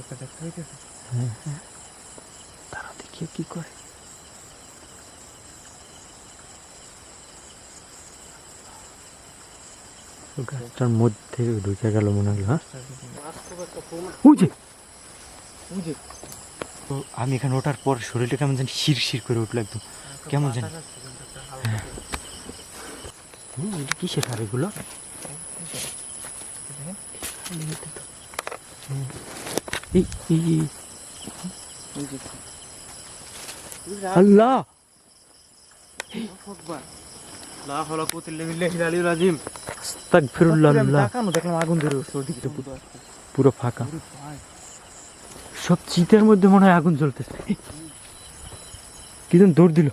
দেখতে হইতেছে। হ্যাঁ। হ্যাঁ। তারা দেখিয়ে কি করে? গাছটার মধ্যে ঢুকে গেল মনে হলো হ্যাঁ? তো আমি এখানে ওঠার পর শরীরটা কেমন জানি শির শির করে উঠল একদম। কেমন জানি? কিসের হার এগুলো? ওদিকে পুরো। ফাঁকা। সব চিতের মধ্যে মনে হয় আগুন জ্বলতেছে। কি যেন দৌড় দিল।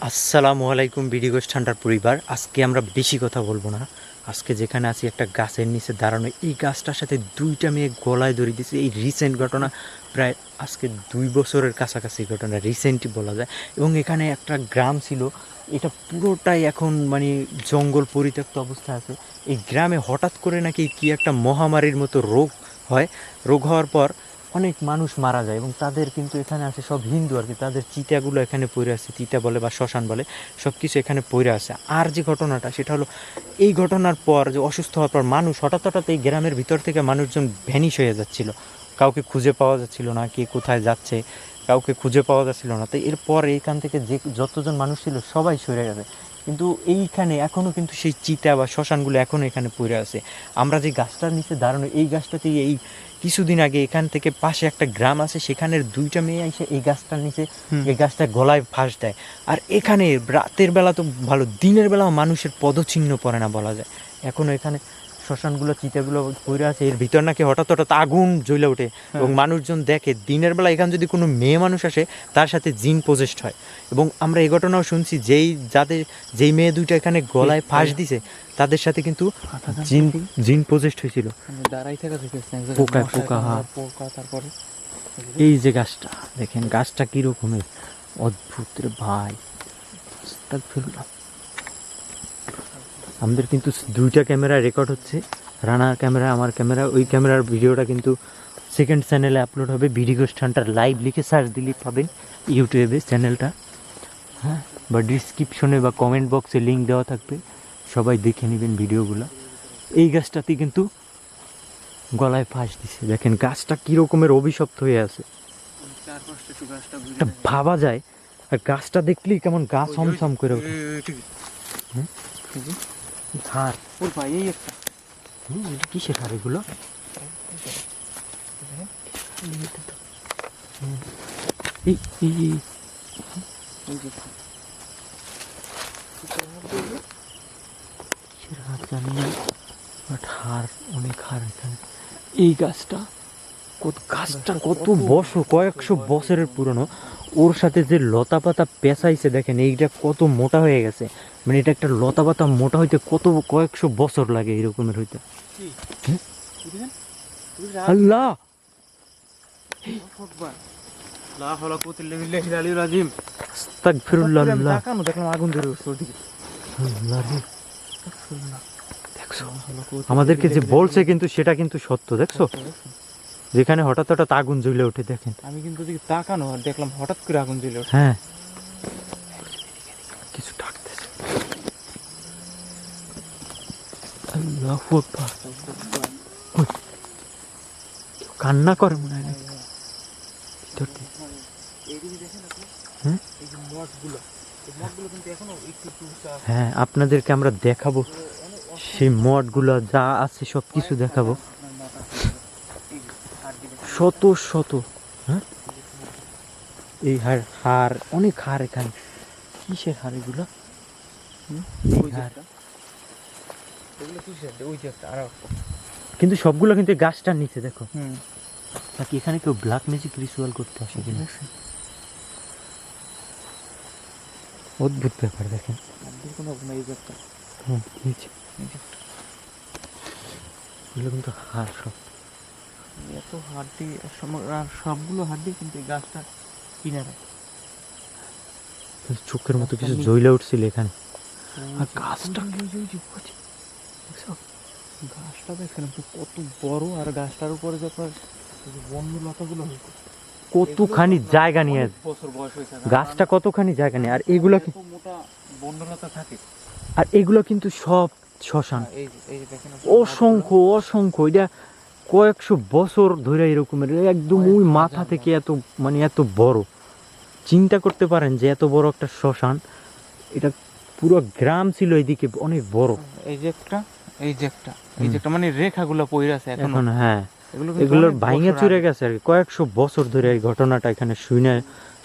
আসসালামু আলাইকুম বিডিগোস ঠান্ডার পরিবার। আজকে আমরা বেশি কথা বলব না। আজকে যেখানে আছি, একটা গাছের নিচে দাঁড়ানো। এই গাছটার সাথে দুইটা মেয়ে গলায় দড়ি দিয়েছে এই রিসেন্ট ঘটনা প্রায় আজকে দুই বছরের কাছাকাছি ঘটনা রিসেন্টই বলা যায়। এবং এখানে একটা গ্রাম ছিল, এটা পুরোটাই এখন মানে জঙ্গল পরিত্যক্ত অবস্থায় আছে। এই গ্রামে হঠাৎ করে নাকি কি একটা মহামারীর মতো রোগ হয়। রোগ হওয়ার পর অনেক মানুষ মারা যায় এবং তাদের কিন্তু এখানে আছে সব হিন্দু আর কি। তাদের চিতাগুলো এখানে পড়ে আছে, চিতা বলে বা শ্মশান বলে সব কিছু এখানে পড়ে আছে। আর যে ঘটনাটা, সেটা হলো এই ঘটনার পর যে অসুস্থ হওয়ার পর মানুষ হঠাৎ হঠাৎ এই গ্রামের ভিতর থেকে মানুষজন ভ্যানিশ হয়ে যাচ্ছিল। কাউকে খুঁজে পাওয়া যাচ্ছিল না কে কোথায় যাচ্ছে, কাউকে খুঁজে পাওয়া যাচ্ছিল না। তো এরপর এইখান থেকে যে যতজন মানুষ ছিল সবাই সরে গেছে। কিন্তু এইখানে এখনও কিন্তু সেই চিতা বা শ্মশানগুলো এখনও এখানে পড়ে আছে। আমরা যে গাছটার নিচে দাঁড়ানো এই গাছটাতেই এই কিছুদিন আগে এখান থেকে পাশে একটা গ্রাম আছে সেখানের দুইটা মেয়ে এসে এই গাছটার নিচে এই গাছটা গলায় ফাঁস দেয়। আর এখানে রাতের বেলা তো ভালো দিনের বেলা মানুষের পদচিহ্ন পড়ে না বলা যায়। এখনও এখানে শ্মশানগুলো চিতাগুলো পড়ে আছে এর ভিতর নাকি হঠাৎ হঠাৎ আগুন জ্বলে ওঠে এবং মানুষজন দেখে দিনের বেলা এখানে যদি কোনো মেয়ে মানুষ আসে তার সাথে জিন পজেস্ট হয়। এবং আমরা এই ঘটনাও শুনছি যেই যাদের যেই মেয়ে দুইটা এখানে গলায় ফাঁস দিছে তাদের সাথে কিন্তু জিন জিন পজেস্ট হয়েছিল। দাঁড়াই থাকা পোকা, পোকা, হ্যাঁ। পোকা তারপরে? এই যে গাছটা দেখেন গাছটা কি রকমের অদ্ভুত ভাই। আস্তাগফিরুল্লাহ। আমাদের কিন্তু দুইটা ক্যামেরা রেকর্ড হচ্ছে। রানার ক্যামেরা আমার ক্যামেরা ওই ক্যামেরার ভিডিওটা কিন্তু সেকেন্ড চ্যানেলে আপলোড হবে। ভিডিও স্টান্টার লাইভ লিখে সার্চ দিলেই পাবেন ইউটিউবে চ্যানেলটা হ্যাঁ বা ডিসক্রিপশনে বা কমেন্ট বক্সে লিঙ্ক দেওয়া থাকবে। সবাই দেখে নেবেন ভিডিওগুলো। এই গাছটাতে কিন্তু গলায় ফাঁস দিছে। দেখেন গাছটা কি রকমের অভিশপ্ত হয়ে আছে। ভাবা যায়। আর গাছটা দেখলেই কেমন গা সমসম করে ওঠে। ওর ভাই এই একটা। হুম, এটা কিসের হার এগুলো? জানি না বাট হার অনেক হার এখানে। এই গাছটা কত গাছটা কত বছর কয়েকশো বছরের পুরনো। ওর সাথে যে লতা পাতা পেঁচাইছে দেখেন এইটা কত মোটা হয়ে গেছে। মানে এটা একটা লতা পাতা মোটা হইতে কত কয়েকশো বছর লাগে এরকমের হইতে। আল্লাহ! আমাদেরকে যে বলছে কিন্তু সেটা কিন্তু সত্য দেখছ? যেখানে হঠাৎ হঠাৎ আগুন জ্বলে ওঠে দেখেন। আমি কিন্তু তাকানো আর দেখলাম হঠাৎ করে আগুন জ্বলে হ্যাঁ কিছু ডাকতেছে আল্লাহ আকবার ওই, কেউ কান্না করে মনে হয় নাকি ভিতর দিয়ে। এইদিকে দেখেন আপনি হুম? এই যে মঠগুলো এই মঠগুলো কিন্তু এখনও করে একটু উঁচা আছে। হ্যাঁ আপনাদেরকে আমরা দেখাবো। সেই মঠগুলো যা আছে, সব কিছু দেখাবো। শত শত হ্যাঁ এই হার হার অনেক হার এখানে। কিসের হার এগুলো। এগুলো কিসের? ওই যে একটা, আরও কিন্তু সবগুলো কিন্তু গাছটার নিচে দেখো হুম। নাকি এখানে কেউ ব্ল্যাক ম্যাজিক রিচুয়াল করতে আসে কিনা অদ্ভুত ব্যাপার দেখেন দিয়ে কোনো হবে না, এই যে একটা। হুম নিচে এই যে একটা। এগুলো কিন্তু হার সব এত হাড্ডি সবগুলো হাড্ডি কিন্তু এই গাছটা কিনারে চোখের মতো কিছু জ্বলে উঠছিল এখানে আর গাছটা যে- গাছটা দেখছেন কত বড় আর গাছটার উপরে যে আপনার এই যে হয়েছে কতখানি জায়গা নিয়ে বছর বয়স হয়েছে। গাছটা কতখানি জায়গা নিয়ে? আর এগুলো কি- মোটা বনলতা থাকে। আর এগুলো কিন্তু সব শ্মশান। হ্যাঁ, অসংখ্য অসংখ্য। এটা কয়েকশো বছর ধরে এরকমের। একদম ওই মাথা থেকে এত মানে এত বড়। চিন্তা করতে পারেন যে এত বড় একটা শ্মশান। এটা পুরো গ্রাম ছিল এদিকে অনেক বড়। এই যে একটা এই যে একটা এই যে একটা মানে রেখাগুলো পইরা আছে এখন। হ্যাঁ। এগুলোর ভাঙে চুরে গেছে আর কয়েকশো বছর ধরে এই ঘটনাটা এখানে শুনে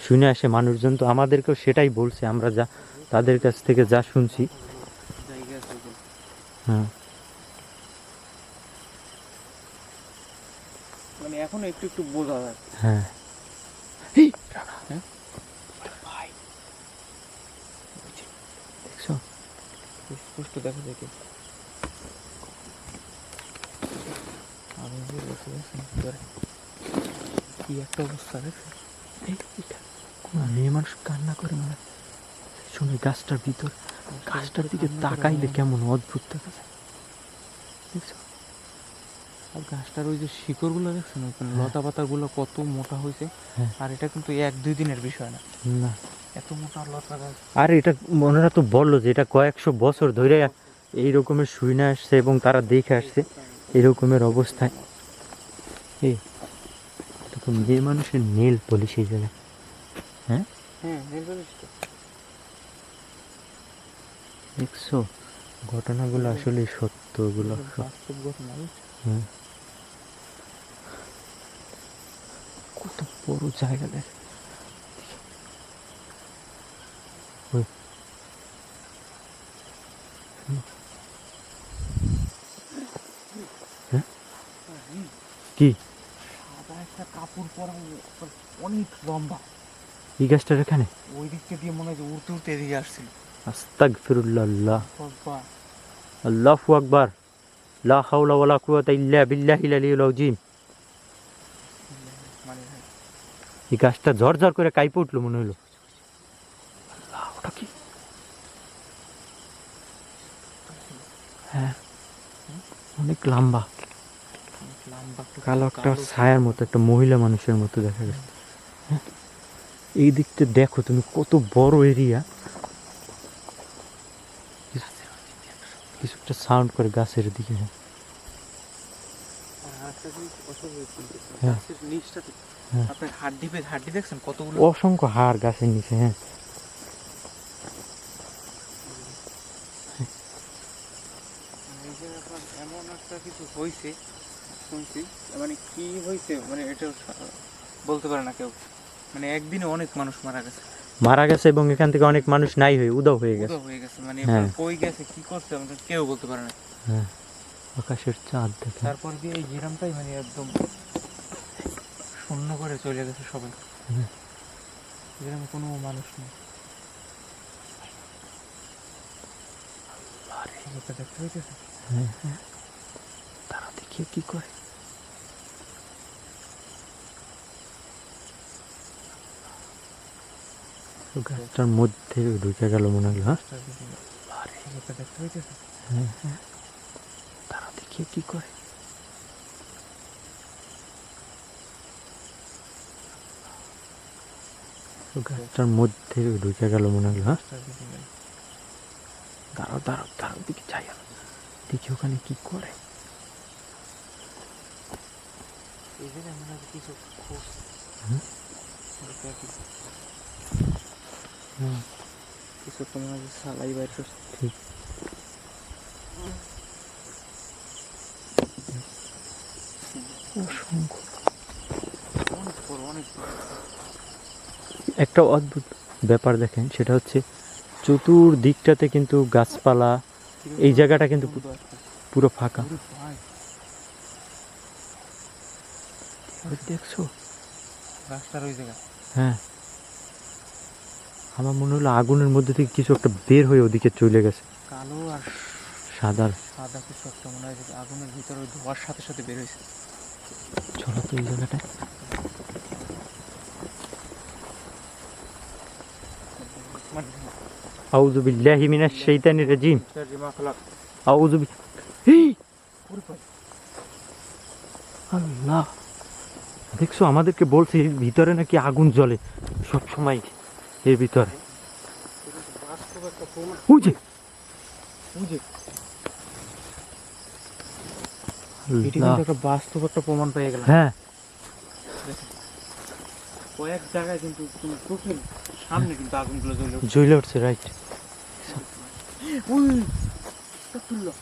শুনে আসে মানুষজন। তো আমাদেরকেও সেটাই বলছে আমরা যা তাদের কাছ থেকে যা শুনছি। হ্যাঁ। মানে এখন একটু একটু বোঝা যায়। হ্যাঁ। হ্যাঁ? স্পষ্ট দেখা যায় কি আমি যে বসে আছি ভিতরে। কি একটা অবস্থা দেখছেন এই, মেয়ে মানুষ কান্না করে মনে শুনে গাছটার ভিতর গাছটার দিকে তাকাইলে কেমন অদ্ভুত দেখা যায় দেখছ? আর গাছটার ওই যে শিকড়গুলো দেখছেন ওখানে লতা পাতাগুলো কত মোটা হয়েছে। হ্যাঁ। আর এটা কিন্তু এক দুই দিনের বিষয় না। না। এত মোটা লতা গাছ। আর এটা মনেরা তো বলল যে এটা কয়েকশো বছর ধরে এই রকমের শুইনে আসছে এবং তারা দেখে আসছে এরকমের অবস্থায়। এই এটা তো মেয়ে মানুষের নেল পলিশ এই জায়গায় হ্যাঁ নীলবালিশ তো। দেখছ ঘটনাগুলো আসলে সত্য ওগুলো বাস্তব ঘটনা বুঝছ? কত বড় জায়গা দেখ। হ্যাঁ? কি সাদা একটা কাপড় পরা অনেক লম্বা। এই গাছটার এখানে? ওই দিকটা দিয়ে মনে হয় উড়তে উড়তে এদিকে আসছিল। আস্তাগফিরুল্লাহ। আল্লাহ বাবা, আকবার। লা হাওলা ওয়ালা কুওয়াতা ইল্লা বিল্লাহিল আলিয়্যিল আযীম। মানে এই গাছটা ঝরঝর করে কাইপে উঠল মনে হলো আল্লাহ, ওটা কি? হ্যাঁ। অনেক লম্বা। কালো একটা ছায়ার মতো একটা মহিলা মানুষের মতো দেখা গেছে হ্যাঁ? এই দিকটা দেখো, তুমি কত বড় এরিয়া কিছু সাউন্ড করে গাছের দিকে। হ্যাঁ। হ্যাঁ। অসংখ্য হাড় গাছের নিচে হ্যাঁ। এমন একটা কিছু হয়েছে শুনছি মানে কি হয়েছে মানে এটা বলতে পারে না কেউ। মানে একদিনে অনেক মানুষ মারা গেছে। মারা গেছে এবং এখান থেকে অনেক মানুষ নাই হয়ে উদাও হয়ে গেছে। হয়ে গেছে মানে হ্যাঁ। কই গেছে কি করছে আমরা কেউ বলতে পারে না। হ্যাঁ। আকাশের চাঁদ দেখে তারপর দিয়ে এই গ্রামটাই মানে একদম শূন্য করে চলে গেছে সবাই। গ্রামে কোনো মানুষ নেই। দেখতে হ্যাঁ হ্যাঁ। তারা দেখিয়ে কি করে? গাছটার মধ্যে ঢুকে গেল মনে হলো হ্যাঁ? তারা দেখিয়ে কি করে? গাছটার মধ্যে ঢুকে গেল মনে হলো হ্যাঁ? দাঁড়াও দাঁড়াও দাঁড়াও দিকে যাই। দেখি ওখানে কি করে। কিছু খোঁজ হুম? এটা কি- হুম, কিছু সালাই বাইর ঠিক। অসংখ্য। একটা অদ্ভুত ব্যাপার দেখেন সেটা হচ্ছে চতুর্দিকটাতে কিন্তু গাছপালা এই জায়গাটা কিন্তু পুরো ফাঁকা। দেখছ? রাস্তার ওই জায়গা। হ্যাঁ। আমার মনে হলো আগুনের মধ্যে থেকে কিছু একটা বের হয়ে ওদিকে চলে গেছে। কালো আর সাদার সাদা কিছু একটা মনে হয় আগুনের ভিতরে ধোয়ার সাথে সাথে বের হয়েছে। চলো তো এই জায়গাটা আউযু বিল্লাহি মিনাশ শাইতানির রাজিম। আউযু বি আল্লাহ। দেখছ আমাদেরকে বলছে ভিতরে নাকি আগুন জ্বলে। সব সময় এর ভিতরে। বাস্তব একটা প্রমাণ ওই যে। বুঝে এটি আল্লাহ। কিন্তু একটা বাস্তব একটা প্রমাণ পেয়ে গেলাম। হ্যাঁ। কয়েক জায়গায় কিন্তু চোখের সামনে কিন্তু আগুনগুলো জ্বলে উঠছে। জ্বলে উঠছে রাইট উই, তুললো।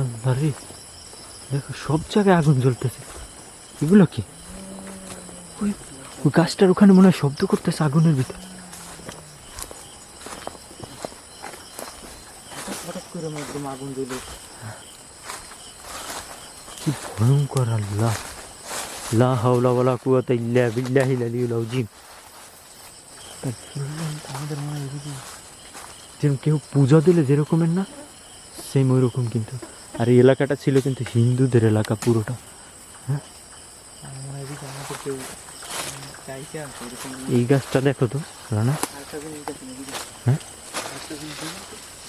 আল্লাহ দেখো সব জায়গায় আগুন জ্বলতেছে। এগুলো কি? ওই গাছটার ওখানে মনে হয় শব্দ করতেছে আগুনের ভিতর হঠাৎ হঠাৎ আগুন জ্বলে। কি ভয়ঙ্কর আল্লাহ। লা হাওলা ওয়ালা কুওয়াতা ইল্লা বিল্লাহিল আলিয়্যিল আযীম। আমাদের মনে এদিকে যেরকম কেউ পূজা দিলে যেরকমের না সেম ওই রকম কিন্তু। আর এই এলাকাটা ছিল কিন্তু হিন্দুদের এলাকা পুরোটা। হয়? এই গাছটা দেখো তো রানা। হ্যাঁ?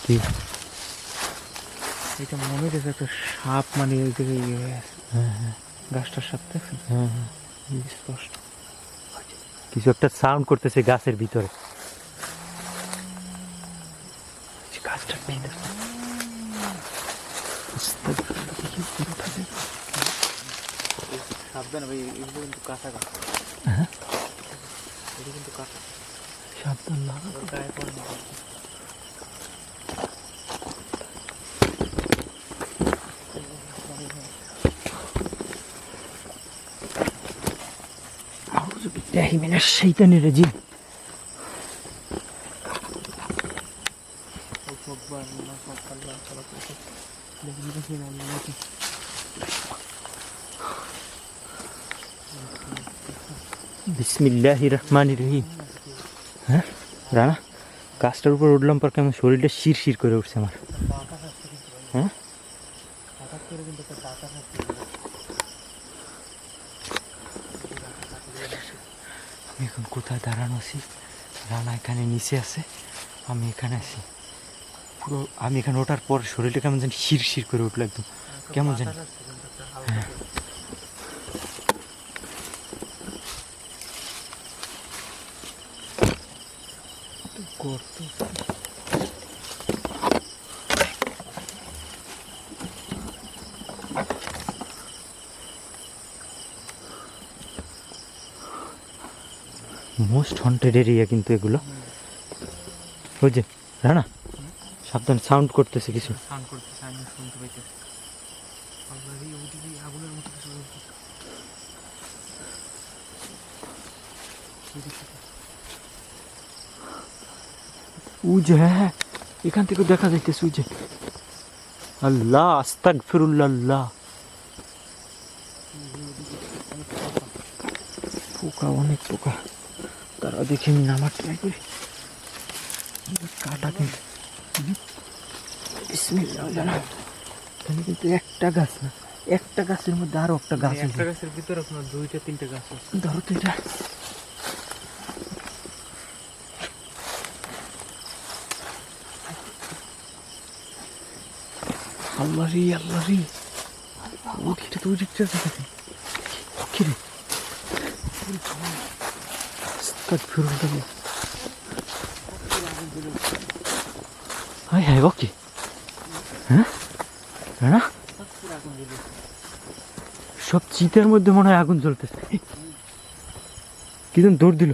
কি? এটা মনে একটা সাপ মানে ওই জায়গায় ইয়ে হয়ে আছে হ্যাঁ। হ্যাঁ গাছটার সাপ দেখছেন? হ্যাঁ হ্যাঁ। স্পষ্ট। কিছু একটা সাউন্ড করতেছে গাছের ভিতরে। গাছটা নেই? সাবধানে ভাই এগুলো কিন্তু কাঁচা গাছ। হ্যাঁ? কিন্তু কাঁচা। সাবধান লাগা গায়ে পড়ে না। আউযু বিল্লাহি মিনাশ শাইতানির রাজিম আল্লাহু আকবার, আল্লাহু আকবার, আল্লাহু আকবার, আল্লাহু আকবার। দেখি, দেখি, আল্লাহ দেখি। বিসমিল্লাহির রহমানির রহিম হ্যাঁ রানা গাছটার উপর উঠলাম পর কেমন শরীরটা শির শির করে উঠছে আমার। হ্যাঁ? হঠাৎ করে কিন্তু একটা বাতাস আসছে। আমি কোথায় দাঁড়ানো আছি? রানা এখানে নিচে আছে, আমি এখানে আছি। পুরো, আমি এখানে ওঠার পর শরীরটা কেমন জানি শির শির করে উঠল একদম। কেমন জানি? হ্যাঁ কিন্তু একটা হালকা করে। তো গর্ত। মোস্ট হন্টেড এরিয়া কিন্তু এগুলো। ওই যে রানা সাবধান সাউন্ড করতেছে কিছু। সাউন্ড করতেছে আমি শুনতে পাইতেছি। আগুনের মতো কিছু জ্বলতেছে। ওদিকে। ওই যে হ্যাঁ হ্যাঁ এখান থেকে দেখা যাইতেছে যে। আল্লাহ আস্তাক ফিরুল্লাহ পোকা অনেক পোকা। তারা দেখে আমি নামার ট্রাই করি কাটা কিন্তু এখানে কিন্তু একটা গাছ না একটা গাছের মধ্যে আরও একটা গাছ একটা গাছের ভিতরে আপনার দুইটা তিনটা গাছ আছে। ধরো তো এটা। আল্লাহ রে আল্লাহ রে। ওদিকটা তো ওদিকটা দেখাতে হ্যাঁ সব চিতার মধ্যে মনে হয় আগুন জ্বলতেছে। কিজন দৌড় দিল।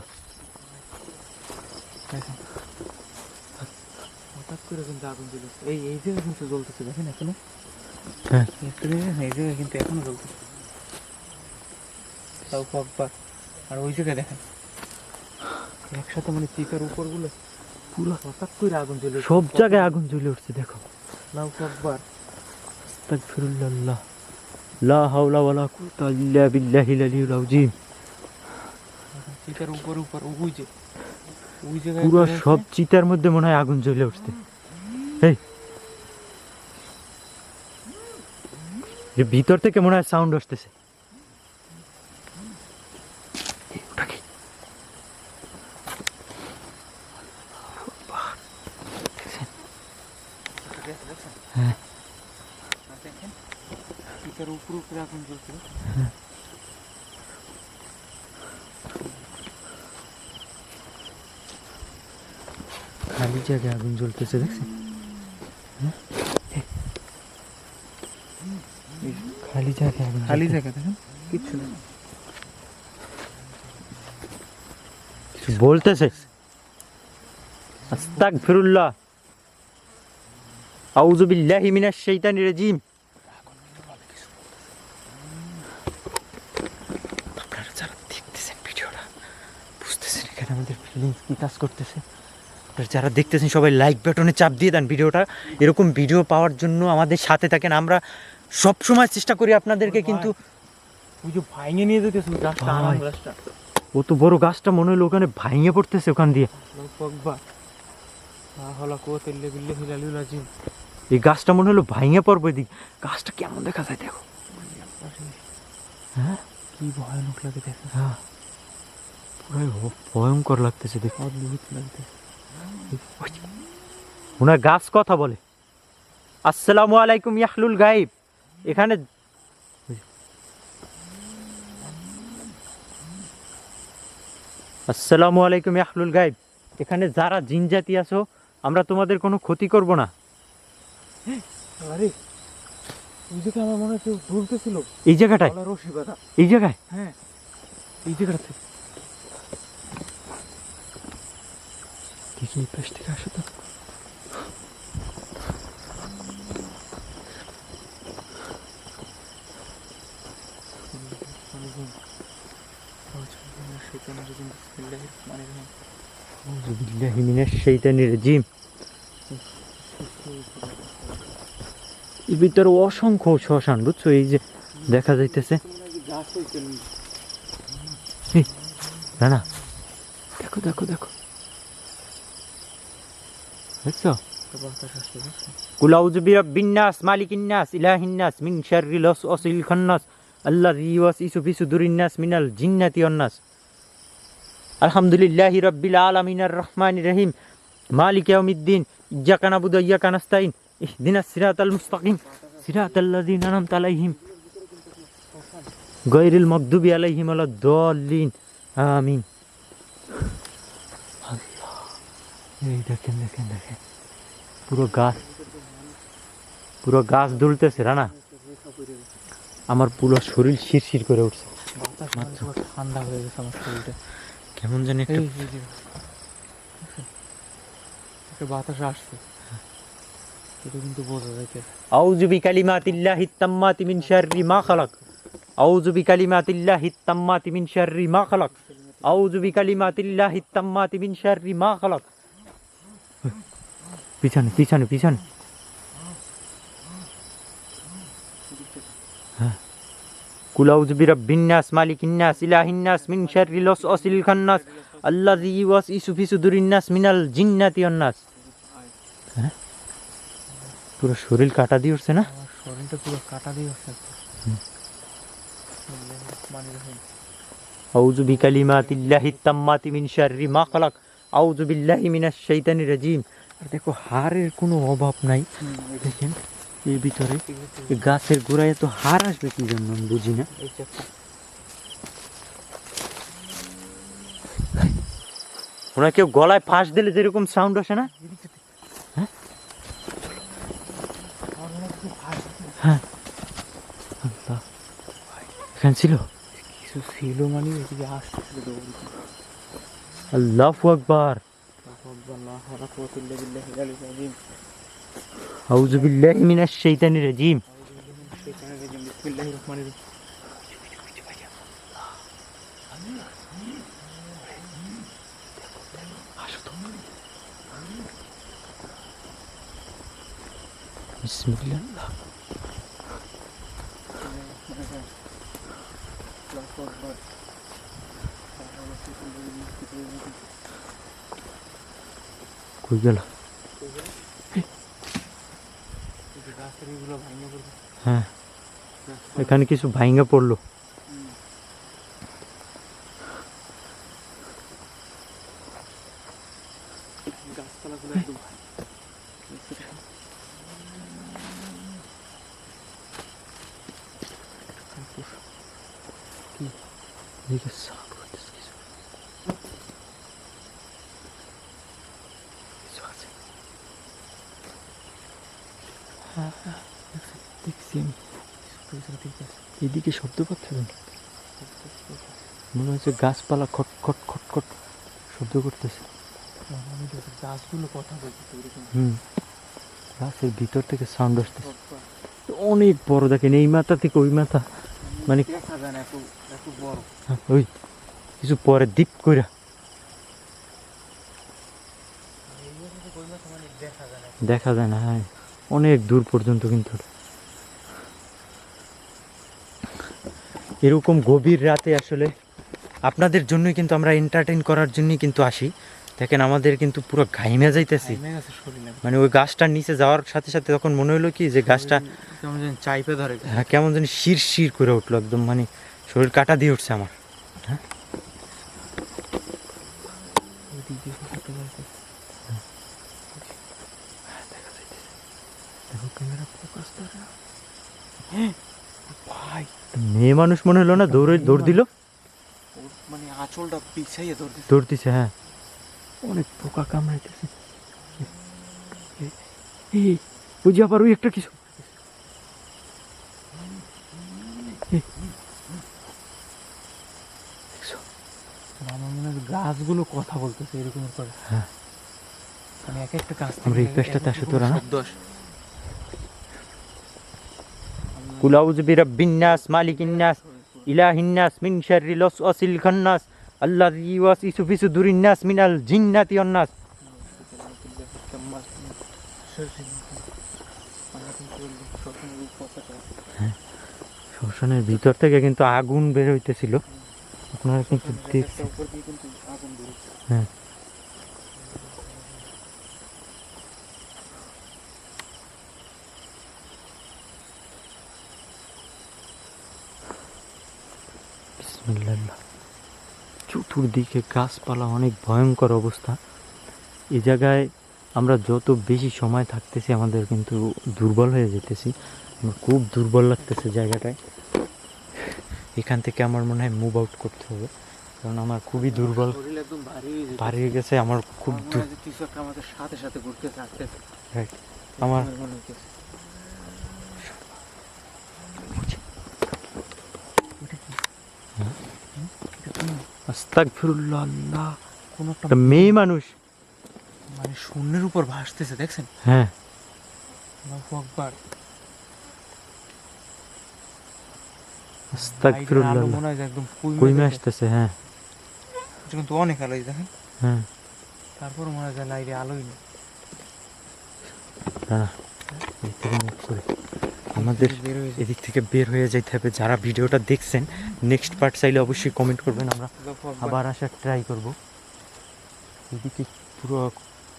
হঠাৎ করে কিন্তু আগুন জ্বলে। এই এই জায়গায় কিন্তু জ্বলতেছে দেখেন এখনও। হ্যাঁ। এই জায়গায় কিন্তু এখনও জ্বলতেছে। তাও কয়েকবার। আর ওই জায়গায় দেখেন। একসাথে মানে চিকার উপরগুলো পুরো হঠাৎ করে আগুন জ্বলে সব জায়গায় আগুন জ্বলে উঠছে দেখো। লাউ কয়েকবার আস্তাগফিরুল্লাহ। লা হাওলা ওয়ালা কুওয়াতা ইল্লা বিল্লাহিল আলিয়্যিল আযীম। চিকার উপর উপর ওই যে ওই জায়গায় পুরো সব চিতার মধ্যে মনে হয় আগুন জ্বলে উঠছে। এই যে ভিতর থেকে মনে হয় সাউন্ড আসতেছে। দেখছেন? হ্যাঁ। আর দেখেন গাছের উপর উপরে আগুন জ্বলছে খালি জায়গায় আগুন জ্বলতেছে দেখছেন হ্যাঁ? এই খালি জায়গায় আগুন খালি জ্বলতেছে। জায়গা দেখেন কিচ্ছু নেই কিছু বলতেছে আস্তাগফিরুল্লাহ আউযু বিল্লাহি মিনাশ শাইতানির রাজিম আপনারা যারা দেখতেছেন ভিডিওটা বুঝতেছেন এখানে আমাদের ফিলিংস কি কাজ করতেছে। যারা দেখতেছেন সবাই লাইক বাটনে চাপ দিয়ে দেন ভিডিওটা এরকম ভিডিও পাওয়ার জন্য আমাদের সাথে থাকেন। আমরা সব সময় চেষ্টা করি আপনাদেরকে কিন্তু ওই যে ভাঙে নিয়ে যেতেছে গাছটা ও তো বড় গাছটা মনে হলো ওখানে ভাঙে পড়তেছে ওখান দিয়ে। এই গাছটা মনে হলো ভাঙে পড়ব এদিক গাছটা কেমন দেখা যায় দেখো। হ্যাঁ? কি ভয়ানক লাগে দেখেন। হ্যাঁ। ভয়ঙ্কর লাগতেছে দেখো অদ্ভুত লাগতেছে। ওনার গাছ কথা বলে। আসসালামু আলাইকুম ইয়াহলুল গাইব এখানে আসসালামু আলাইকুম ইয়াহলুল গাইব এখানে যারা জিন জাতি আছো আমরা তোমাদের কোনো ক্ষতি করব না। আরে ওই আমার মনে হচ্ছে ঢুলতেছিল। এই জায়গাটায়? রশি বাঁধা। এই জায়গায়? হ্যাঁ এই জায়গাটাতে। দেখি এই পাশ থেকে আসো তো ভিতরে অসংখ্য শ্মশান, বুঝছ? এই যে দেখা যাইতেছে। না না দেখো দেখো দেখো। আচ্ছা। দেখছ কুল আউযু বিরাব্বিন নাস মালিকিন নাস ইলাহিন নাস মিন শাররিল ওয়াসওয়াসিল খান্নাস, আল্লাযী ইউওয়াসিসু ফি সুদুরিন নাস মিনাল জিন্নাতি ওয়ান নাস আলহামদুলিল্লাহি রাব্বিল আলামিনির রহমানির রহিম। মালিক ইয়াউমিদ্দিন ইয়াকা নাবুদু ইয়াকা নাস্তাইন ইহদিনাস সিরাতাল মুস্তাকিম, সিরাতাল লাযীনা আনআমতা আলাইহিম। গায়রিল মাগদুবি আলাইহিম ওয়ালাদ দাল্লিন আমিন। এই দেখেন দেখেন দেখেন। পুরো গাছ পুরো গাছ দুলতেছে রানা? আমার পুরো শরীর শিরশির করে উঠছে। মানে ঠান্ডা হয়ে গেছে আমার শরীরটা। কেমন জানি একটা বাতাস আসছে। এটা কিন্তু বোঝা যাইতেছে আউযু বিকালিমাতিল্লাহি তাম্মাতি মিন শাররি মা খালাক। আউযু বিকালিমাতিল্লাহি তাম্মাতি মিন শাররি মা খালাক। আউযু বিকালিমাতিল্লাহি তাম্মাতি মিন শাররি মা খালাক। পিছনে পিছনে পিছনে। হ্যাঁ। কুল আউযু বিরাব্বিন নাস মালিকিন নাস ইলাহিন নাস মিন শাররিল ওয়াসওয়াসিল খান্নাস আল্লাযী ইউওয়াসওয়িসু ফি সুদুরিন নাস মিনাল জিন্নাতি ওয়ান হ্যাঁ? পুরো শরীর কাটা দিয়ে উঠছে না? শরীরটা পুরো কাটা দিয়ে আসছে মানে আউযু বিকালিমাতিল্লাহি তাম্মাতি মিন শাররি মা খালাক। আউযু বিল্লাহি মিনাশ শাইতানির রাজিম। আর দেখো, হাড়ের কোনো অভাব নাই। দেখেন এর ভিতরে গাছের গোড়ায় তো হাড় আসবে কি জন্য বুঝি না। ওরা কেউ গলায় ফাঁস দিলে যেরকম সাউন্ড আসে না? হ্যাঁ? হ্যাঁ। ছিল? কিছু ছিল মানে الله أكبر. الله لا قوة إلا بالله العلي العظيم أعوذ بالله من الشيطان الرجيم. أعوذ بالله من الشيطان الرجيم بسم الله الرحمن الرحيم بسم الله. কই গেল হ্যাঁ। এখানে কিছু ভাইঙ্গা পড়ল। গাছপালাগুলো একদম কি এদিকে sound করতেছে কিছু। কিছু আছে। হ্যাঁ, হ্যাঁ, এদিকে শব্দ পাচ্ছেন? মনে হচ্ছে গাছপালা খট খট খট খট শব্দ করতেছে। গাছগুলো কথা হুম। গাছের ভিতর থেকে সাউন্ড আসতেছে। অনেক বড় দেখেন এই মাথা থেকে ওই মাথা। মানে হ্যাঁ, ওই কিছু পরে দ্বীপ কইরা। দেখা যায় না হ্যাঁ। অনেক দূর পর্যন্ত কিন্তু। এরকম গভীর রাতে আসলে আপনাদের জন্যই কিন্তু আমরা এন্টারটেইন করার জন্যই কিন্তু আসি। দেখেন আমাদের কিন্তু পুরো ঘাইমে যাইতেছি। মানে ওই গাছটার নিচে যাওয়ার সাথে সাথে তখন মনে হলো কি যে গাছটা কেমন যেন চাইপে ধরে হ্যাঁ কেমন জানি শির শির করে উঠল একদম মানে শরীর কাটা দিয়ে উঠছে আমার। দেখো ক্যামেরা ফোকাস করে না ভাই মেয়ে মানুষ মনে হলো না দৌড়ে দৌড় দিল? মানে আঁচলটা পিছাইয়ে দৌড় দিছে। হ্যাঁ। অনেক পোকা কামড়াইতেছে। এই বুঝি আবার ওই একটা কিছু? আমার মনে হয় গাছগুলো কথা বলতেছে এরকম করে। হ্যাঁ। মানে এক একটা গাছ আমরা এই গাছটাতে এক তোরা না? শব্দ আসে। কুল আউযু বিরাব্বিন নাস মালিকিন নাস ইলাহিন নাস মিন শাররিল ওয়াসওয়াসিল খান্নাস আল্লাযী ইউওয়াসওয়িসু ফি সুদুরিন নাস মিনাল জিন্নাতি ওয়ান নাস শ্মশানের ভিতর থেকে কিন্তু আগুন বের হইতেছিল। আপনারা কিন্তু দেখছেন। হ্যাঁ। বিসমিল্লাহ। চতুর্দিকে গাছপালা অনেক ভয়ঙ্কর অবস্থা। এই জায়গায় আমরা যত বেশি সময় থাকতেছি আমাদের কিন্তু দুর্বল হয়ে যেতেছি। আমার খুব দুর্বল লাগতেছে জায়গাটায়। এখান থেকে আমার মনে হয় মুভ আউট করতে হবে। কারণ আমার খুবই দুর্বল। ভারী হয়ে গেছে আমার খুব আমার মনে দূর হয় যে কিছু একটা আমাদের সাথে সাথে ঘুরতে থাকতেছে Right. আমার মনে আল্লাহ কোন একটা মেয়ে মানুষ। মানে শূন্যের উপর ভাসতেছে দেখছেন? হ্যাঁ। আল্লাহু আকবার। মনে হয় একদম কুইমে আসতেছে হ্যাঁ। কিন্তু অনেক আলো দেখেন। হ্যাঁ। তারপর মনে হয় লাইটে আলোই move করি। আমাদের। এদিক থেকে বের হয়ে যাইতে হবে। যারা ভিডিওটা দেখছেন নেক্সট পার্ট চাইলে অবশ্যই কমেন্ট করবেন আমরা আবার আসার ট্রাই করব। এদিকে পুরো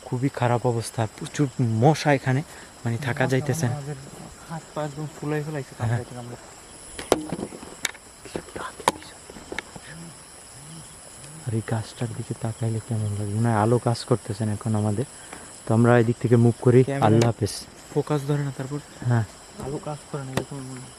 খুবই খারাপ অবস্থা প্রচুর মশা এখানে মানে থাকা যাইতেছে না। হাত পা একদম ফুলাই ফেলাইছে হ্যাঁ। আর এই গাছটার দিকে তাকাইলে কেমন লাগে? মনে হয় আলো কাজ করতেছেন এখন আমাদের। তো আমরা এদিক থেকে মুভ করি। আল্লাহ হাফেজ। ফোকাস ধরে না তারপর? হ্যাঁ। আলো কাজ করে না এরকম মনে হয়।